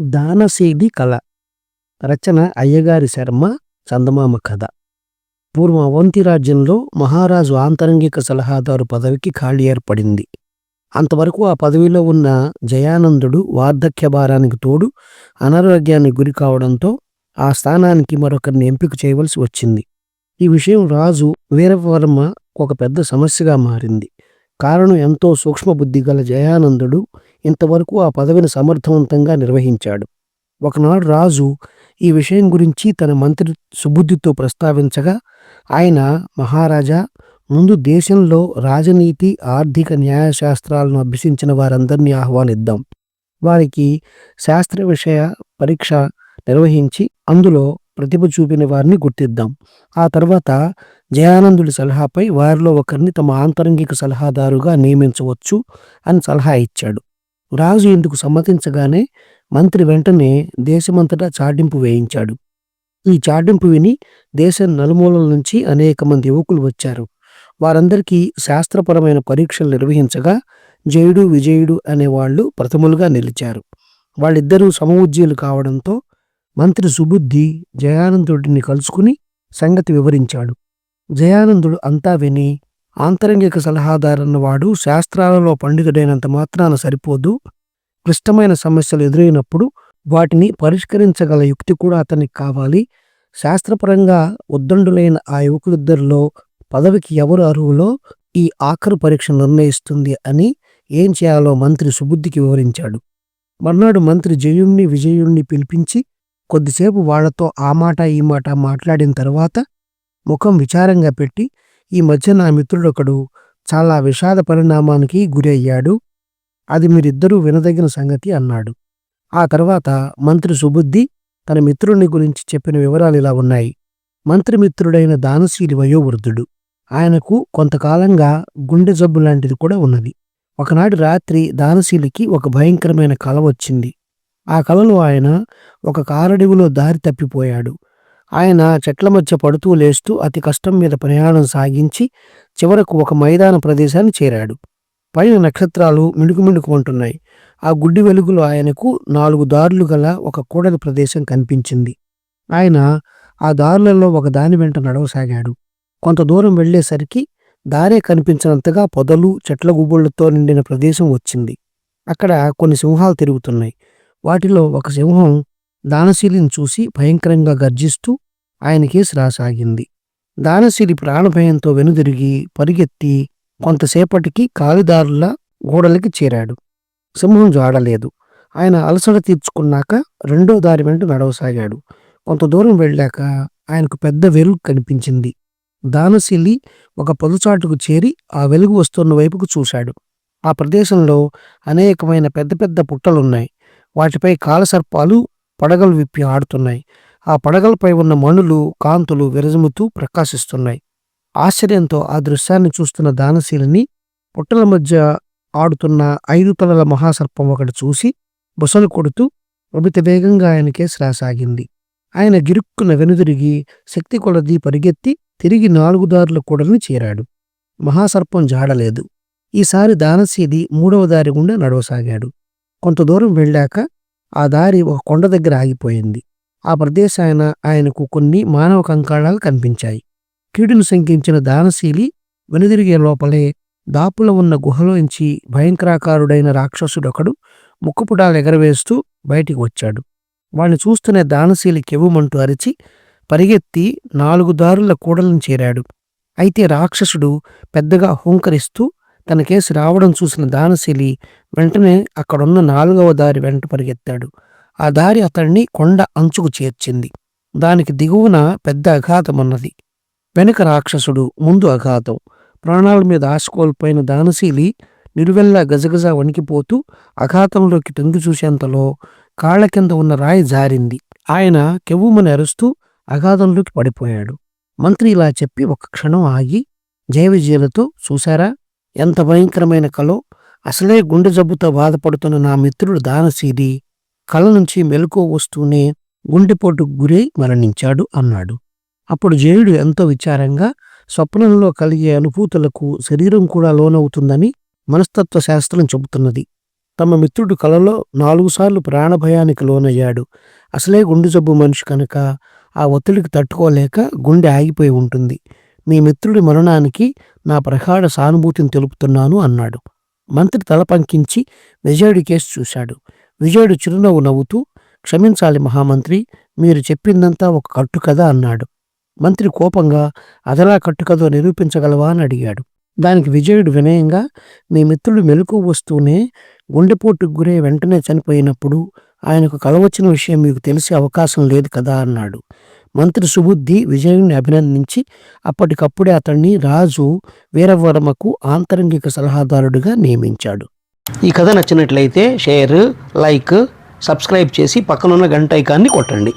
దానసేది కళ. రచన అయ్యగారి శర్మ చందమామ కథ. పూర్వం అవంతి రాజ్యంలో మహారాజు ఆంతరంగిక సలహాదారు పదవికి ఖాళీ ఏర్పడింది. అంతవరకు ఆ పదవిలో ఉన్న జయానందుడు వార్ధక్య భారానికి తోడు అనారోగ్యానికి గురి కావడంతో ఆ స్థానానికి మరొకరిని ఎంపిక చేయవలసి వచ్చింది. ఈ విషయం రాజు వీరవర్మ ఒక పెద్ద సమస్యగా మారింది. కారణం ఎంతో సూక్ష్మబుద్ధి గల జయానందుడు ఇంతవరకు ఆ పదవిని సమర్థవంతంగా నిర్వహించాడు. ఒకనాడు రాజు ఈ విషయం గురించి తన మంత్రి సుబుద్ధితో ప్రస్తావించగా ఆయన మహారాజా ముందు దేశంలో రాజనీతి ఆర్థిక న్యాయశాస్త్రాలను అభ్యసించిన వారందరినీ ఆహ్వానిద్దాం. వారికి శాస్త్ర విషయ పరీక్ష నిర్వహించి అందులో ప్రతిభ చూపిన వారిని గుర్తిద్దాం. ఆ తర్వాత జయానందుడి సలహాపై వారిలో ఒకరిని తమ ఆంతరంగిక సలహాదారుగా నియమించవచ్చు అని సలహా ఇచ్చాడు. రాజు ఇందుకు సమ్మతించగానే మంత్రి వెంటనే దేశమంతటా చాటింపు వేయించాడు. ఈ చాటింపు విని దేశం నలుమూలల నుంచి అనేక మంది యువకులు వచ్చారు. వారందరికీ శాస్త్రపరమైన పరీక్షలు నిర్వహించగా జయుడు విజయుడు అనేవాళ్ళు ప్రథములుగా నిలిచారు. వాళ్ళిద్దరూ సమవుజ్జీలు కావడంతో మంత్రి సుబుద్ధి జయానందుడిని కలుసుకుని సంగతి వివరించాడు. జయానందుడు అంతా విని ఆంతరంగిక సలహాదారన్నవాడు శాస్త్రాలలో పండితుడైనంత మాత్రాన సరిపోదు. క్లిష్టమైన సమస్యలు ఎదురైనప్పుడు వాటిని పరిష్కరించగల యుక్తి కూడా అతనికి కావాలి. శాస్త్రపరంగా ఉద్దండులైన ఆ యువకులిద్దరిలో పదవికి ఎవరు అర్హులో ఈ ఆఖరు పరీక్ష నిర్ణయిస్తుంది అని ఏం చేయాలో మంత్రి సుబుద్ధికి వివరించాడు. మర్నాడు మంత్రి జయుణ్ణి విజయుణ్ణి పిలిపించి కొద్దిసేపు వాళ్ళతో ఆ మాట ఈ మాట మాట్లాడిన తర్వాత ముఖం విచారంగా పెట్టి ఈ మధ్య నా మిత్రుడొకడు చాలా విషాద పరిణామానికి గురి అయ్యాడు అది మీరిద్దరూ వినదగిన సంగతి అన్నాడు. ఆ తర్వాత మంత్రి సుబుద్ధి తన మిత్రుని గురించి చెప్పిన వివరాలు ఇలా ఉన్నాయి. మంత్రి మిత్రుడైన దానశీలి వయోవృద్ధుడు. ఆయనకు కొంతకాలంగా గుండె జబ్బు లాంటిది కూడా ఉన్నది. ఒకనాటి రాత్రి దానశీలికి ఒక భయంకరమైన కల వచ్చింది. ఆ కలలో ఆయన ఒక కారడివిలో దారి తప్పిపోయాడు. ఆయన చెట్ల మధ్య పడుతూ లేస్తూ అతి కష్టం మీద ప్రయాణం సాగించి చివరకు ఒక మైదాన ప్రదేశాన్ని చేరాడు. పైన నక్షత్రాలు మిణుకు మిణుకు ఆ గుడ్డి వెలుగులో ఆయనకు నాలుగు దారులు గల ఒక కూడలి ప్రదేశం కనిపించింది. ఆయన ఆ దారులలో ఒక దాని వెంట నడవసాగాడు. కొంత దూరం వెళ్ళేసరికి దారే కనిపించినంతగా పొదలు చెట్ల గుబుళ్ళతో నిండిన ప్రదేశం వచ్చింది. అక్కడ కొన్ని సింహాలు తిరుగుతున్నాయి. వాటిలో ఒక సింహం దానశీలిని చూసి భయంకరంగా గర్జిస్తూ ఆయనకేసి రాసాగింది. దానశీలి ప్రాణభయంతో వెనుదిరిగి పరిగెత్తి కొంతసేపటికి కాలిదారుల గోడలకి చేరాడు. సింహం జాడలేదు. ఆయన అలసట తీర్చుకున్నాక రెండో దారి వెంట నడవసాగాడు. కొంత దూరం వెళ్ళాక ఆయనకు పెద్ద వెలుగు కనిపించింది. దానశీలి ఒక పొదుచాటుకు చేరి ఆ వెలుగు వస్తున్న వైపుకు చూశాడు. ఆ ప్రదేశంలో అనేకమైన పెద్ద పెద్ద పుట్టలున్నాయి. వాటిపై కాలసర్పాలు పడగలు విప్పి ఆడుతున్నాయి. ఆ పడగలపై ఉన్న మణులు కాంతులు విరజముతూ ప్రకాశిస్తున్నాయి. ఆశ్చర్యంతో ఆ దృశ్యాన్ని చూస్తున్న దానశీలిని పుట్టల మధ్య ఆడుతున్న ఐదు తలల మహాసర్పం ఒకటి చూసి బుసలు కొడుతూ రమిత వేగంగా ఆయనకే శ్రాసాగింది ఆయన గిరుక్కున వెనుదిరిగి శక్తి కొలది పరిగెత్తి తిరిగి నాలుగు దారుల కూడలిని చేరాడు. మహాసర్పం జాడలేదు. ఈసారి దానశీలి మూడవ దారి గుండా నడవసాగాడు. కొంత దూరం వెళ్ళాక ఆ దారి ఒక కొండ దగ్గర ఆగిపోయింది. ఆ ప్రదేశాన ఆయనకు కొన్ని మానవ కంకాళాలు కనిపించాయి. కీడును శంకించిన దానశీలి వెనుదిరిగే లోపలే దాపులో ఉన్న గుహలోంచి భయంకరాకారుడైన రాక్షసుడొకడు ముక్కుపుటాలు ఎగరవేస్తూ బయటికి వచ్చాడు. వాణ్ణి చూస్తూనే దానశీలి కెవ్వుమంటూ అరిచి పరిగెత్తి నాలుగు దారుల కూడలను చేరాడు. అయితే రాక్షసుడు పెద్దగా హుంకరిస్తూ తన కేసు రావడం చూసిన దానశీలి వెంటనే అక్కడున్న నాలుగవ దారి వెంట పరిగెత్తాడు. ఆ దారి అతన్ని కొండ అంచుకు చేర్చింది. దానికి దిగువన పెద్ద అఘాతం ఉన్నది. వెనుక రాక్షసుడు ముందు అఘాతం. ప్రాణాల మీద ఆశ కోల్పోయిన దానశీలి నిలువెల్లా గజగజ వణికిపోతూ అఘాతంలోకి తొంగి చూసేంతలో కాళ్ళ కింద ఉన్న రాయి జారింది. ఆయన కెవ్వుమని అరుస్తూ అఘాతంలోకి పడిపోయాడు. మంత్రి ఇలా చెప్పి ఒక క్షణం ఆగి జయ చూశారా? ఎంత భయంకరమైన కలో. అసలే గుండె జబ్బుతో బాధపడుతున్న నా మిత్రుడు దానశీలి కళ నుంచి మెలకు వస్తూనే గుండెపోటుకు గురై మరణించాడు అన్నాడు. అప్పుడు జయుడు ఎంతో విచారంగా స్వప్నంలో కలిగే అనుభూతులకు శరీరం కూడా లోనవుతుందని మనస్తత్వ శాస్త్రం చెబుతున్నది. తమ మిత్రుడు కలలో నాలుగు సార్లు ప్రాణభయానికి లోనయ్యాడు. అసలే గుండె జబ్బు మనిషి కనుక ఆ ఒత్తిడికి తట్టుకోలేక గుండె ఆగిపోయి ఉంటుంది. మీ మిత్రుడి మరణానికి నా ప్రగాఢ సానుభూతిని తెలుపుతున్నాను అన్నాడు. మంత్రి తల పంకించి విజయుడి కేసు చూశాడు. విజయుడు చిరునవ్వు నవ్వుతూ క్షమించాలి మహామంత్రి మీరు చెప్పిందంతా ఒక కట్టుకథ అన్నాడు. మంత్రి కోపంగా అదలా కట్టుకథో నిరూపించగలవా అని అడిగాడు. దానికి విజయుడు వినయంగా మీ మిత్రుడు మెలకు వస్తూనే గుండెపోటుకు గురై వెంటనే చనిపోయినప్పుడు ఆయనకు కలవచ్చిన విషయం మీకు తెలిసే అవకాశం లేదు కదా అన్నాడు. మంత్రి సుబుద్ధి విజయుని అభినందించి అప్పటికప్పుడే అతన్ని రాజు వీరవర్మకు ఆంతరంగిక సలహాదారుడిగా నియమించాడు. ఈ కథ నచ్చినట్లయితే షేర్ లైక్ సబ్స్క్రైబ్ చేసి పక్కనున్న గంట ఐకాన్ని కొట్టండి.